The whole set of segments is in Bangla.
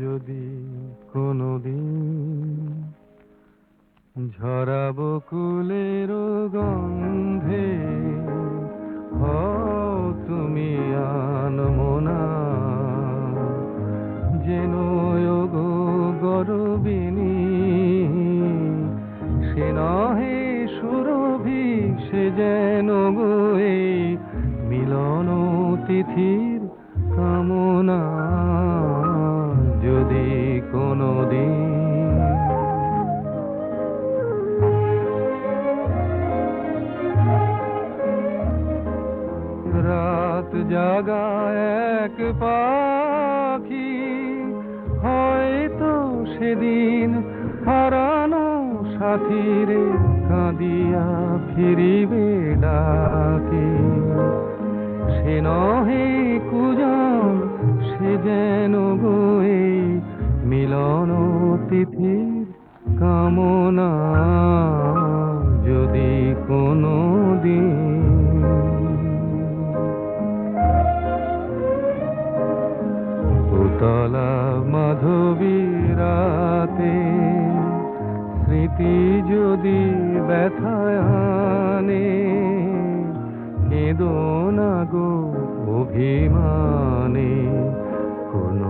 যদি কোনোদিন ঝরাবো কুলের গন্ধে, হও তুমি আনমনা, যেন গো গরবিনী, সে নহে সুরভি, সে যেন গো এই মিলন তিথির কামনা যদি কোনো দিন রাত জাগা এক পাখি, হয়তো সেদিন হারানো সাথীরে কাঁদিয়া ফিরিবে ডাকে। সে নহে কুজন, সে যেন এই মিলন তিথির কামনা। যদি কোনো দিন উতলা মাধবী রাতে স্মৃতি যদি ব্যথায় কেঁদো না গো অভিমানে। কোন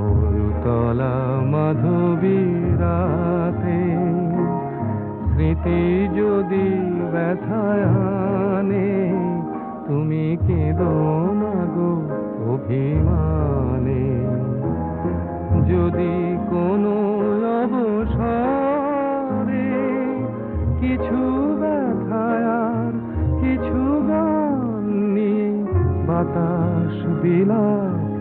তলা মাধবী রাতে, স্মৃতি যদি ব্যথায় আনে, তুমি কেঁদো না গো অভিমানে বাতাস বিলাপ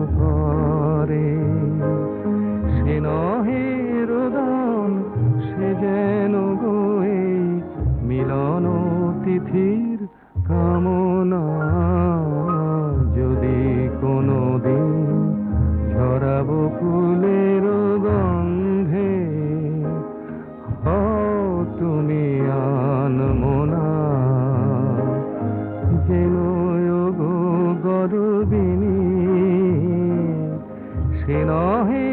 সে